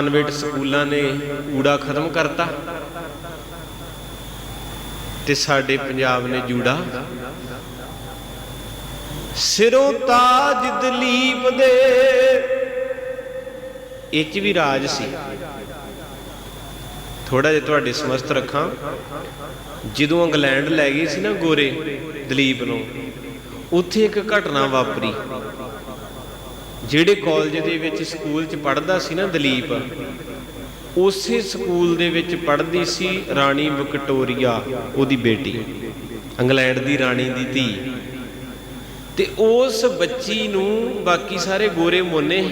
ਕਨਵੈਂਟ ਸਕੂਲਾਂ ਨੇ ਊੜਾ ਖਤਮ ਕਰਤਾ ਤੇ ਸਾਡੇ ਪੰਜਾਬ ਨੇ ਜੂੜਾ। ਸਿਰੋਂ ਤਾਜ ਦਲੀਪ ਦੇ, ਇਹ ਚ ਵੀ ਰਾਜ ਸੀ। ਥੋੜਾ ਜਿਹਾ ਤੁਹਾਡੇ ਸਮਸਤ ਰੱਖਾਂ। ਜਦੋਂ ਇੰਗਲੈਂਡ ਲੈ ਗਈ ਸੀ ਨਾ ਗੋਰੇ ਦਲੀਪ ਨੂੰ, ਉੱਥੇ ਇੱਕ ਘਟਨਾ ਵਾਪਰੀ। ਜਿਹੜੇ ਕਾਲਜ ਦੇ ਵਿੱਚ ਸਕੂਲ 'ਚ ਪੜ੍ਹਦਾ ਸੀ ਨਾ ਦਲੀਪ, ਉਸੇ ਸਕੂਲ ਦੇ ਵਿੱਚ ਪੜ੍ਹਦੀ ਸੀ ਰਾਣੀ ਵਿਕਟੋਰੀਆ, ਉਹਦੀ ਬੇਟੀ, ਇੰਗਲੈਂਡ ਦੀ ਰਾਣੀ ਦੀ ਧੀ। ਤੇ ਉਸ ਬੱਚੀ ਨੂੰ ਬਾਕੀ ਸਾਰੇ ਗੋਰੇ ਮੋਨੇ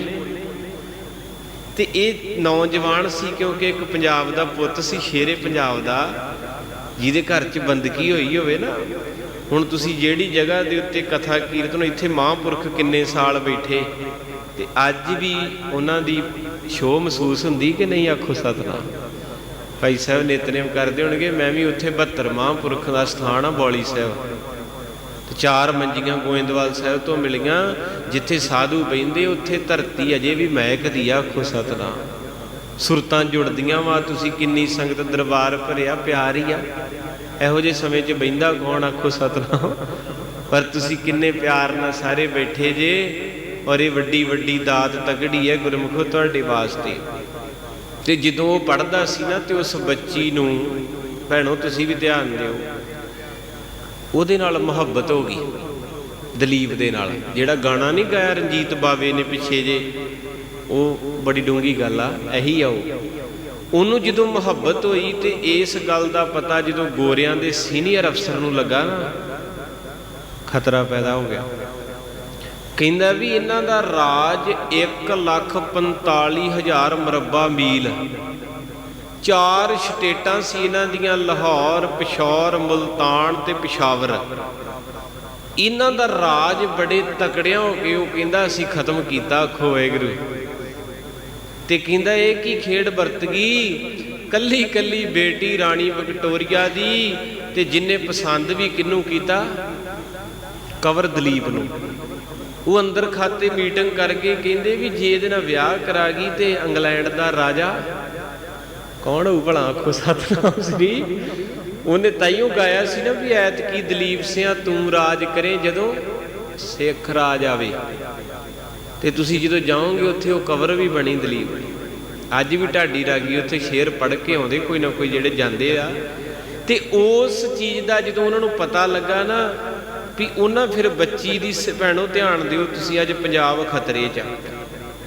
ਤੇ ਇਹ ਨੌਜਵਾਨ ਸੀ ਕਿਉਂਕਿ ਇੱਕ ਪੰਜਾਬ ਦਾ ਪੁੱਤ ਸੀ, ਸ਼ੇਰੇ ਪੰਜਾਬ ਦਾ, ਜਿਹਦੇ ਘਰ 'ਚ ਬੰਦਗੀ ਹੋਈ ਹੋਵੇ ਨਾ ਹੁਣ ਤੁਸੀਂ ਜਿਹੜੀ ਜਗ੍ਹਾ ਦੇ ਉੱਤੇ ਕਥਾ ਕੀਰਤਨ ਇੱਥੇ ਮਹਾਂਪੁਰਖ ਕਿੰਨੇ ਸਾਲ ਬੈਠੇ? ਤੇ ਅੱਜ ਵੀ ਉਹਨਾਂ ਦੀ ਸ਼ੋਅ ਮਹਿਸੂਸ ਹੁੰਦੀ ਕਿ ਨਹੀਂ ਆਖੋ ਸਤਨਾਮ? ਭਾਈ ਸਾਹਿਬ ਨਿਤਨੇਮ ਕਰਦੇ ਹੋਣਗੇ, ਮੈਂ ਵੀ ਉੱਥੇ 72 ਮਹਾਂਪੁਰਖ ਦਾ ਸਥਾਨ ਆ, ਬੌਲੀ ਸਾਹਿਬ। ਤੇ ਚਾਰ ਮੰਜੀਆਂ ਗੋਇੰਦਵਾਲ ਸਾਹਿਬ ਤੋਂ ਮਿਲੀਆਂ, ਜਿੱਥੇ ਸਾਧੂ ਬੈੰਦੇ ਉੱਥੇ ਧਰਤੀ ਅਜੇ ਵੀ ਮਹਿਕਦੀ ਆ, ਆਖੋ ਸਤਨਾਮ। ਸੁਰਤਾਂ ਜੁੜਦੀਆਂ ਵਾ, ਤੁਸੀਂ ਕਿੰਨੀ ਸੰਗਤ ਦਰਬਾਰ ਭਰਿਆ, ਪਿਆਰ ਹੀ ਆ। ਇਹੋ ਜਿਹੇ ਸਮੇਂ 'ਚ ਬੈੰਦਾ ਕੌਣ, ਆਖੋ ਸਤਨਾਮ। ਪਰ ਤੁਸੀਂ ਕਿੰਨੇ ਪਿਆਰ ਨਾਲ ਸਾਰੇ ਬੈਠੇ ਜੇ, ਔਰ ਇਹ ਵੱਡੀ ਵੱਡੀ ਦਾਤ ਤਗੜੀ ਹੈ ਗੁਰਮੁਖੋ ਤੁਹਾਡੇ ਵਾਸਤੇ। ਤੇ ਜਦੋਂ ਉਹ ਪੜਦਾ ਸੀ ਨਾ, ਤੇ ਉਸ ਬੱਚੀ ਨੂੰ, ਭੈਣੋ, ਤੁਸੀਂ ਵੀ ਧਿਆਨ ਦਿਓ, ਉਹਦੇ ਨਾਲ ਮੁਹੱਬਤ ਹੋ ਗਈ, ਦਲੀਪ ਦੇ ਨਾਲ। ਜਿਹੜਾ ਗਾਣਾ ਨਹੀਂ ਗਾਇਆ ਰਣਜੀਤ ਬਾਵੇ ਨੇ ਪਿੱਛੇ ਜੇ ਉਹ ਬੜੀ ਡੂੰਗੀ ਗੱਲ ਆ, ਇਹੀ ਆ ਉਹ। ਉਹਨੂੰ ਜਦੋਂ ਮੁਹੱਬਤ ਹੋਈ ਤੇ ਇਸ ਗੱਲ ਦਾ ਪਤਾ ਜਦੋਂ ਗੋਰਿਆਂ ਦੇ ਸੀਨੀਅਰ ਅਫਸਰ ਨੂੰ ਲੱਗਾ ਨਾ, ਖਤਰਾ ਪੈਦਾ ਹੋ ਗਿਆ। ਕਹਿੰਦਾ ਵੀ ਇਹਨਾਂ ਦਾ ਰਾਜ 145000 ਮਰਬਾ ਮੀਲ। ਚਾਰ ਸਟੇਟਾਂ ਸੀ ਇਹਨਾਂ ਦੀਆਂ, ਲਾਹੌਰ, ਪਿਸ਼ੌਰ, ਮੁਲਤਾਨ ਤੇ ਪਿਸ਼ਾਵਰ। ਇਹਨਾਂ ਦਾ ਰਾਜ ਬੜੇ ਤਕੜਿਆਂ ਹੋ ਕੇ ਉਹ ਕਹਿੰਦਾ ਅਸੀਂ ਖਤਮ ਕੀਤਾ ਆਖੋ ਵਾਹਿਗੁਰੂ ਤੇ ਕਹਿੰਦਾ ਇਹ ਕੀ ਖੇਡ ਵਰਤ ਗਈ? ਕੱਲੀ ਕੱਲੀ ਬੇਟੀ ਰਾਣੀ ਵਿਕਟੋਰੀਆ ਦੀ ਤੇ ਜਿੰਨੇ ਪਸੰਦ ਵੀ ਕਿੰਨੂੰ ਕੀਤਾ? ਕਵਰ ਦਲੀਪ ਨੂੰ। ਉਹ ਅੰਦਰ ਖਾਤੇ ਮੀਟਿੰਗ ਕਰਕੇ ਕਹਿੰਦੇ ਵੀ ਜੇ ਇਹਦੇ ਨਾਲ ਵਿਆਹ ਕਰਾ ਗਈ ਤੇ ਇੰਗਲੈਂਡ ਦਾ ਰਾਜਾ ਕੌਣ ਹੋਊ ਭਲਾ? ਆਖੋ ਸਤਨਾਮ ਸ੍ਰੀ। ਉਹਨੇ ਤਾਈਓ ਗਾਇਆ ਸੀ ਨਾ ਵੀ ਐਤ ਕੀ ਦਲੀਪ ਸਿਆ ਤੂੰ ਰਾਜ ਕਰੇ ਜਦੋਂ ਸਿੱਖ ਰਾਜ ਆਵੇ। ਤੇ ਤੁਸੀਂ ਜਦੋਂ ਜਾਓਗੇ ਉੱਥੇ ਉਹ ਕਵਰ ਵੀ ਬਣੀ ਦਲੀਪ। ਅੱਜ ਵੀ ਢਾਡੀ ਰਾਗੀ ਉੱਥੇ ਸ਼ੇਰ ਪੜ ਕੇ ਆਉਂਦੇ, ਕੋਈ ਨਾ ਕੋਈ ਜਿਹੜੇ ਜਾਂਦੇ ਆ। ਤੇ ਉਸ ਚੀਜ਼ ਦਾ ਜਦੋਂ ਉਹਨਾਂ ਨੂੰ ਪਤਾ ਲੱਗਾ ਨਾ ਵੀ ਉਹਨਾਂ ਫਿਰ ਬੱਚੀ ਦੀ ਸ- ਭੈਣੋ ਧਿਆਨ ਦਿਓ, ਤੁਸੀਂ ਅੱਜ ਪੰਜਾਬ ਖਤਰੇ 'ਚ ਆ।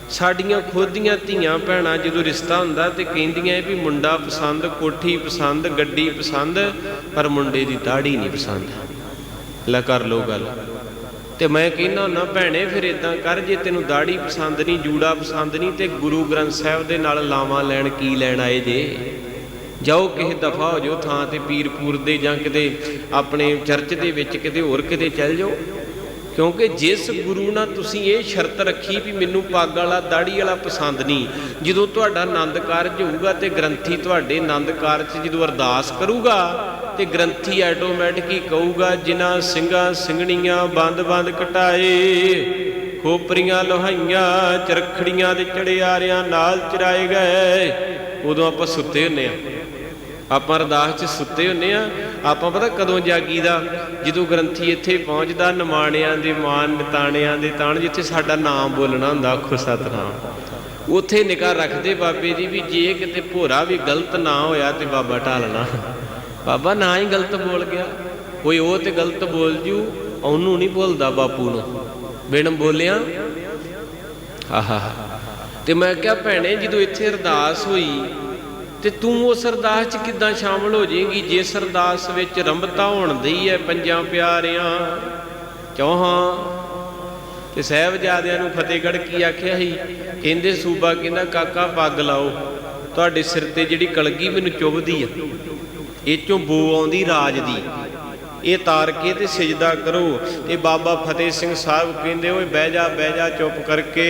ਸਾਡੀਆਂ ਖੁਦ ਦੀਆਂ ਧੀਆਂ ਭੈਣਾਂ ਜਦੋਂ ਰਿਸ਼ਤਾ ਹੁੰਦਾ ਤੇ ਕਹਿੰਦੀਆਂ ਇਹ ਵੀ ਮੁੰਡਾ ਪਸੰਦ, ਕੋਠੀ ਪਸੰਦ, ਗੱਡੀ ਪਸੰਦ, ਪਰ ਮੁੰਡੇ ਦੀ ਦਾੜੀ ਨਹੀਂ ਪਸੰਦ। ਲੈ ਕਰ ਲੋ ਗੱਲ। ਤੇ ਮੈਂ ਕਹਿੰਦਾ ਨਾ ਭੈਣੇ, ਫਿਰ ਇਦਾਂ ਕਰ, ਜੇ ਤੈਨੂੰ ਦਾੜੀ ਪਸੰਦ ਨਹੀਂ, ਜੂੜਾ ਪਸੰਦ ਨਹੀਂ, ਤੇ ਗੁਰੂ ਗ੍ਰੰਥ ਸਾਹਿਬ ਦੇ ਨਾਲ ਲਾਵਾਂ ਲੈਣ ਕੀ ਲੈਣ ਆਏ ਜੇ? ਜਾਓ, ਕਿਸੇ ਦਫਾ ਹੋ ਜਾਓ ਥਾਂ ਤੇ ਪੀਰਪੂਰ ਦੇ ਜਾਂ ਕਿਤੇ ਆਪਣੇ ਚਰਚ ਦੇ ਵਿੱਚ ਕਿਤੇ ਹੋਰ ਕਿਤੇ ਚੱਲ ਜਾਓ। ਕਿਉਂਕਿ ਜਿਸ ਗੁਰੂ ਨਾਲ ਤੁਸੀਂ ਇਹ ਸ਼ਰਤ ਰੱਖੀ ਵੀ ਮੈਨੂੰ ਪੱਗ ਵਾਲਾ, ਦਾੜੀ ਵਾਲਾ ਪਸੰਦ ਨਹੀਂ, ਜਦੋਂ ਤੁਹਾਡਾ ਆਨੰਦ ਕਾਰਜ ਹੋਊਗਾ ਤੇ ਗ੍ਰੰਥੀ ਤੁਹਾਡੇ ਆਨੰਦ ਕਾਰਜ ਜਦੋਂ ਅਰਦਾਸ ਕਰੂਗਾ ਤੇ ਗ੍ਰੰਥੀ ਆਟੋਮੈਟਿਕ ਹੀ ਕਹੂਗਾ, ਜਿਨ੍ਹਾਂ ਸਿੰਘਾਂ ਸਿੰਘਣੀਆਂ ਬੰਦ-ਬੰਦ ਕਟਾਏ, ਖੋਪਰੀਆਂ ਲੋਹਾਈਆਂ, ਚਰਖੜੀਆਂ ਦੇ ਚੜਿਆਰਿਆਂ ਨਾਲ ਚਰਾਏ ਗਏ। ਉਦੋਂ ਆਪਾਂ ਸੁੱਤੇ ਹੁੰਨੇ ਆ। ਆਪਾਂ ਅਰਦਾਸ 'ਚ ਸੁੱਤੇ ਹੁੰਨੇ ਆ। ਆਪਾਂ ਪਤਾ ਕਦੋਂ ਜਾਗੀਦਾ? ਜਦੋਂ ਗ੍ਰੰਥੀ ਇੱਥੇ ਪਹੁੰਚਦਾ, ਨਿਮਾਣਿਆਂ ਦੇ ਮਾਨ, ਨਿਤਾਣਿਆਂ ਦੇ ਤਾਣ, ਜਿੱਥੇ ਸਾਡਾ ਨਾਮ ਬੋਲਣਾ ਹੁੰਦਾ, ਆਖੋ ਸਤਨਾਮ। ਉੱਥੇ ਨਿਗਾਹ ਰੱਖਦੇ ਬਾਬੇ ਦੀ ਵੀ ਜੇ ਕਿਤੇ ਭੋਰਾ ਵੀ ਗਲਤ ਨਾ ਹੋਇਆ ਤੇ ਬਾਬਾ ਢਾਲਣਾ। ਬਾਬਾ ਨਾ ਹੀ ਗਲਤ ਬੋਲ ਗਿਆ। ਕੋਈ ਉਹ ਤੇ ਗਲਤ ਬੋਲ ਜੂ, ਉਹਨੂੰ ਨਹੀਂ ਭੁੱਲਦਾ ਬਾਪੂ ਨੂੰ। ਬਿਨ ਬੋਲਿਆ। ਆਹਾ। ਤੇ ਮੈਂ ਕਿਹਾ, ਭੈਣੇ, ਜਦੋਂ ਇੱਥੇ ਅਰਦਾਸ ਹੋਈ, ਤੇ ਤੂੰ ਉਸ ਅਰਦਾਸ 'ਚ ਕਿੱਦਾਂ ਸ਼ਾਮਲ ਹੋ ਜਾਏਗੀ? ਜਿਸ ਅਰਦਾਸ ਵਿੱਚ ਰੰਬਤਾ ਹੋਣ ਦੀ ਹੈ ਪੰਜਾਂ ਪਿਆਰਿਆਂ, ਚੌਹਾਂ। ਤੇ ਸਹਿਬਜ਼ਾਦਿਆਂ ਨੂੰ ਫਤਿਹਗੜ੍ਹ ਕੀ ਆਖਿਆ ਸੀ? ਕਹਿੰਦੇ, ਸੂਬਾ ਕਹਿੰਦਾ, ਕਾਕਾ, ਪੱਗ ਲਾਓ। ਤੁਹਾਡੇ ਸਿਰ ਤੇ ਜਿਹੜੀ ਕਲਗੀ ਮੈਨੂੰ ਚੁੱਭਦੀ ਆ। ਇਹ ਚੋਂ ਬੋ ਆਉਂਦੀ ਰਾਜ ਦੀ। ਇਹ ਤਾਰ ਕੇ ਤੇ ਸਜਦਾ ਕਰੋ ਤੇ ਬਾਬਾ ਫਤਿਹ ਸਿੰਘ ਸਾਹਿਬ ਕਹਿੰਦੇ, ਓਏ ਬਹਿ ਜਾ ਬਹਿ ਜਾ ਚੁੱਪ ਕਰਕੇ।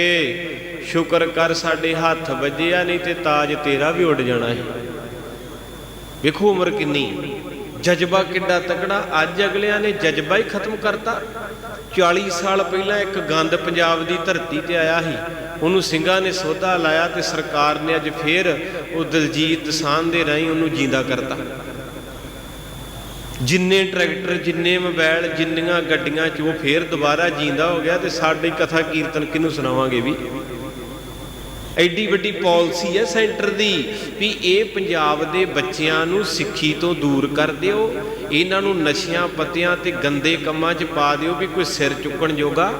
ਸ਼ੁਕਰ ਕਰ ਸਾਡੇ ਹੱਥ ਵੱਜਿਆ ਨਹੀਂ ਤੇ ਤਾਜ ਤੇਰਾ ਵੀ ਉੱਡ ਜਾਣਾ ਹੈ ਵੇਖੋ ਉਮਰ ਕਿੰਨੀ। ਜਜ਼ਬਾ ਕਿੱਡਾ ਤਕੜਾ। ਅੱਜ ਅਗਲਿਆਂ ਨੇ ਜਜ਼ਬਾ ਹੀ ਖਤਮ ਕਰਤਾ। 40 ਸਾਲ ਪਹਿਲਾਂ ਇੱਕ ਗੰਦ ਪੰਜਾਬ ਦੀ ਧਰਤੀ ਤੇ ਆਇਆ ਸੀ। ਉਹਨੂੰ ਸਿੰਘਾਂ ਨੇ ਸੋਧਾ ਲਾਇਆ ਤੇ ਸਰਕਾਰ ਨੇ ਅੱਜ ਫੇਰ ਉਹ ਦਲਜੀਤ ਦਸਾਨ ਦੇ ਰਾਹੀਂ ਉਹਨੂੰ ਜਿੰਦਾ ਕਰਤਾ। ਜਿੰਨੇ ਟਰੈਕਟਰ, ਜਿੰਨੇ ਮੋਬਾਈਲ ਜਿੰਨੀਆਂ ਗੱਡੀਆਂ ਚ ਉਹ ਫੇਰ ਦੁਬਾਰਾ ਜਿੰਦਾ ਹੋ ਗਿਆ ਤੇ ਸਾਡੀ ਕਥਾ ਕੀਰਤਨ ਕਿਹਨੂੰ ਸੁਣਾਵਾਂਗੇ ਵੀ? ਐਡੀ ਵੱਡੀ ਪਾਲਿਸੀ ਹੈ ਸੈਂਟਰ ਦੀ ਵੀ ਇਹ ਪੰਜਾਬ ਦੇ ਬੱਚਿਆਂ ਨੂੰ ਸਿੱਖੀ ਤੋਂ ਦੂਰ ਕਰ ਦਿਓ, ਇਹਨਾਂ ਨੂੰ ਨਸ਼ਿਆਂ ਪੱਤਿਆਂ ਤੇ ਗੰਦੇ ਕੰਮਾਂ 'ਚ ਪਾ ਦਿਓ ਵੀ ਕੋਈ ਸਿਰ ਚੁੱਕਣ ਜੋਗਾ।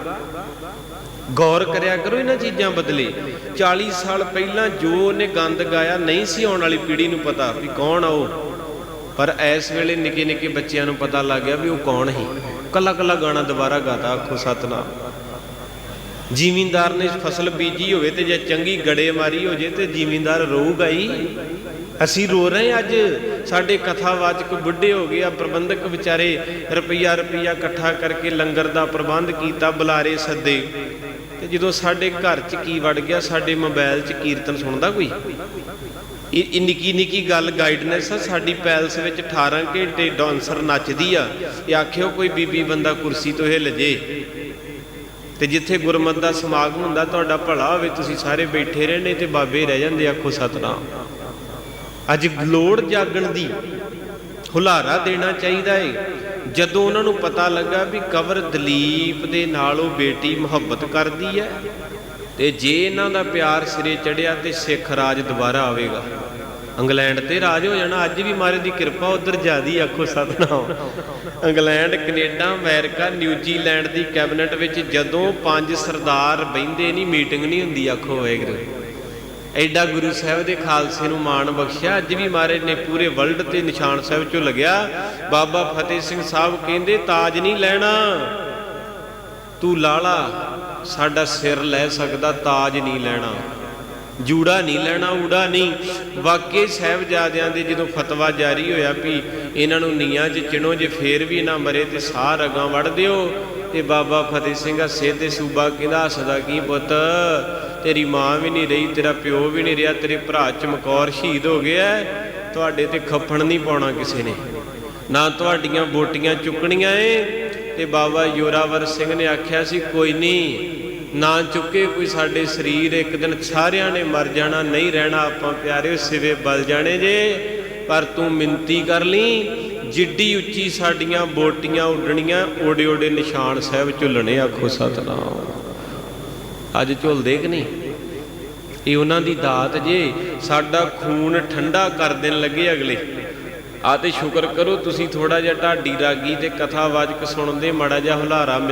ਗੌਰ ਕਰਿਆ ਕਰੋ ਇਹਨਾਂ ਚੀਜ਼ਾਂ ਬਦਲੇ। 40 ਸਾਲ ਪਹਿਲਾਂ ਜੋ ਉਹਨੇ ਗੰਦ ਗਾਇਆ ਨਹੀਂ ਸੀ ਆਉਣ ਵਾਲੀ ਪੀੜ੍ਹੀ ਨੂੰ ਪਤਾ ਵੀ ਕੌਣ ਆ ਉਹ। ਪਰ ਇਸ ਵੇਲੇ ਨਿੱਕੇ ਨਿੱਕੇ ਬੱਚਿਆਂ ਨੂੰ ਪਤਾ ਲੱਗ ਗਿਆ ਵੀ ਉਹ ਕੌਣ ਸੀ। ਕੱਲਾ ਕੱਲਾ ਗਾਣਾ ਦੁਬਾਰਾ ਗਾਤਾ ਆਖੋ ਸਤਨਾਮ। ਜ਼ਿਮੀਂਦਾਰ ਨੇ ਫਸਲ ਬੀਜੀ ਹੋਵੇ ਤੇ ਜੇ ਚੰਗੀ ਗੜੇ ਮਾਰੀ ਹੋ ਜੇ ਤੇ ਜ਼ਿਮੀਂਦਾਰ ਰੋਊਗਾ ਹੀ। ਅਸੀਂ ਰੋ ਰਹੇ ਅੱਜ। ਸਾਡੇ ਕਥਾਵਾਚਕ ਬੁੱਢੇ ਹੋ ਗਏ ਆ, ਪ੍ਰਬੰਧਕ ਵਿਚਾਰੇ ਰੁਪਈਆ ਰੁਪਈਆ ਇਕੱਠਾ ਕਰਕੇ ਲੰਗਰ ਦਾ ਪ੍ਰਬੰਧ ਕੀਤਾ, ਬੁਲਾਰੇ ਸੱਦੇ। ਤੇ ਜਦੋਂ ਸਾਡੇ ਘਰ 'ਚ ਕੀ ਵੜ ਗਿਆ, ਸਾਡੇ ਮੋਬਾਈਲ 'ਚ ਕੀਰਤਨ ਸੁਣਦਾ ਕੋਈ? ਇਹ ਨਿੱਕੀ ਨਿੱਕੀ ਗੱਲ ਗਾਈਡਨੈਂਸ ਆ, ਸਾਡੀ ਪੈਲਸ ਵਿੱਚ 18 ਘੰਟੇ ਡਾਂਸਰ ਨੱਚਦੀ ਆ। ਇਹ ਆਖਿਓ ਕੋਈ ਬੀਬੀ ਬੰਦਾ ਕੁਰਸੀ ਤੋਂ ਹਿੱਲ ਜੇ। ਤੇ ਜਿੱਥੇ ਗੁਰਮਤ ਦਾ ਸਮਾਗਮ ਹੁੰਦਾ, ਤੁਹਾਡਾ ਭਲਾ ਹੋਵੇ, ਤੁਸੀਂ ਸਾਰੇ ਬੈਠੇ ਰਹਿੰਦੇ ਤੇ ਬਾਬੇ ਰਹਿ ਜਾਂਦੇ, ਆਖੋ ਸਤਨਾਮ। ਅੱਜ ਲੋੜ ਜਾਗਣ ਦੀ ਹੁਲਾਰਾ ਦੇਣਾ ਚਾਹੀਦਾ ਏ। ਜਦੋਂ ਉਹਨਾਂ ਨੂੰ ਪਤਾ ਲੱਗਾ ਵੀ ਕਵਰ ਦਲੀਪ ਦੇ ਨਾਲ ਉਹ ਬੇਟੀ ਮੁਹੱਬਤ ਕਰਦੀ ਹੈ ਤੇ ਜੇ ਇਹਨਾਂ ਦਾ ਪਿਆਰ ਸਿਰੇ ਚੜਿਆ ਤੇ ਸਿੱਖ ਰਾਜ ਦੁਬਾਰਾ ਆਵੇਗਾ। ਇੰਗਲੈਂਡ ਤੇ ਰਾਜ ਹੋ ਜਾਣਾ, ਅੱਜ ਵੀ ਮਹਾਰਾਜ ਦੀ ਕਿਰਪਾ ਉਧਰ ਜਿਆਦੀ ਆਖੋ Satnam. England, Canada, America New Zealand ਦੀ ਕੈਬਨਿਟ ਵਿੱਚ ਜਦੋਂ ਪੰਜ ਸਰਦਾਰ ਬਹਿੰਦੇ ਨਹੀਂ, ਮੀਟਿੰਗ ਨਹੀਂ ਹੁੰਦੀ, ਆਖੋ ਵਾਹਿਗੁਰੂ। ਐਡਾ ਗੁਰੂ ਸਾਹਿਬ ਦੇ ਖਾਲਸੇ ਨੂੰ ਮਾਣ ਬਖਸ਼ਿਆ, ਅੱਜ ਵੀ ਮਹਾਰਾਜ ਨੇ ਪੂਰੇ ਵਰਲਡ ਤੇ ਨਿਸ਼ਾਨ ਸਾਹਿਬ ਚੋਂ ਲੱਗਿਆ, ਬਾਬਾ ਫਤਿਹ ਸਿੰਘ ਸਾਹਿਬ ਕਹਿੰਦੇ, ਤਾਜ ਨਹੀਂ ਲੈਣਾ। ਤੂੰ ਲਾਲਾ, ਸਾਡਾ ਸਿਰ ਲੈ ਸਕਦਾ ਤਾਜ ਨਹੀਂ ਲੈਣਾ। ਜੂੜਾ ਨਹੀਂ ਲੈਣਾ, ਊੜਾ ਨਹੀਂ। ਵਾਕਈ ਸਾਹਿਬਜ਼ਾਦਿਆਂ ਦੇ ਜਦੋਂ ਫਤਵਾ ਜਾਰੀ ਹੋਇਆ ਵੀ ਇਹਨਾਂ ਨੂੰ ਨੀਆਂ 'ਚ ਚਿਣੋ, ਜੇ ਫੇਰ ਵੀ ਨਾ ਮਰੇ ਤੇ ਸਾਹ ਰਗਾਂ ਵੜ ਦਿਓ, ਤੇ ਬਾਬਾ ਫਤਿਹ ਸਿੰਘ ਹੱਸੇ ਤੇ ਸੂਬਾ ਕਹਿੰਦਾ, ਹੱਸਦਾ ਕੀ ਪੁੱਤ? ਤੇਰੀ ਮਾਂ ਵੀ ਨਹੀਂ ਰਹੀ, ਤੇਰਾ ਪਿਓ ਵੀ ਨਹੀਂ ਰਿਹਾ, ਤੇਰੇ ਭਰਾ ਚਮਕੌਰ ਸ਼ਹੀਦ ਹੋ ਗਿਆ ਤੁਹਾਡੇ ਤੇ ਖੱਫਣ ਨਹੀਂ ਪਾਉਣਾ ਕਿਸੇ ਨੇ। ਨਾ ਤੁਹਾਡੀਆਂ ਬੋਟੀਆਂ ਚੁੱਕਣੀਆਂ ਏ ਤੇ ਬਾਬਾ ਯੋਰਾਵਰ ਸਿੰਘ ਨੇ ਆਖਿਆ ਸੀ, ਕੋਈ ਨਹੀਂ, ਨਾ ਚੁੱਕੇ, ਕੋਈ ਸਾਡੇ ਸਰੀਰ ਇੱਕ ਦਿਨ ਸਾਰਿਆਂ ਨੇ ਮਰ ਜਾਣਾ, ਨਹੀਂ ਰਹਿਣਾ ਆਪਾਂ ਪਿਆਰਿਓ, ਸਿਵੇ ਬਲ ਜਾਣੇ ਜੇ, ਪਰ ਤੂੰ ਮਿੰਤੀ ਕਰ ਲਈ, ਜਿੱਡੀ ਉੱਚੀ ਸਾਡੀਆਂ ਬੋਟੀਆਂ ਉੱਡਣੀਆਂ ਓਡੇ ਓਡੇ ਨਿਸ਼ਾਨ ਸਾਹਿਬ ਝੁੱਲਣੇ, ਆਖੋ ਸਤਨਾਮ। ਅੱਜ ਝੁੱਲਦੇ ਕਿ ਨਹੀਂ? ਇਹ ਉਹਨਾਂ ਦੀ ਦਾਤ ਜੇ, ਸਾਡਾ ਖੂਨ ਠੰਡਾ ਕਰ ਦੇਣ ਲੱਗੇ ਅਗਲੇ। ਆ ਤੇ ਸ਼ੁਕਰ ਕਰੋ, ਤੁਸੀਂ ਥੋੜਾ ਜਿਹਾ ਢਾਡੀ ਰਾਗੀ ਤੇ ਕਥਾਵਾਚਕ ਸੁਣਦੇ, ਮਾੜਾ ਜਿਹਾ ਹੁਲਾਰਾ ਮਿਲ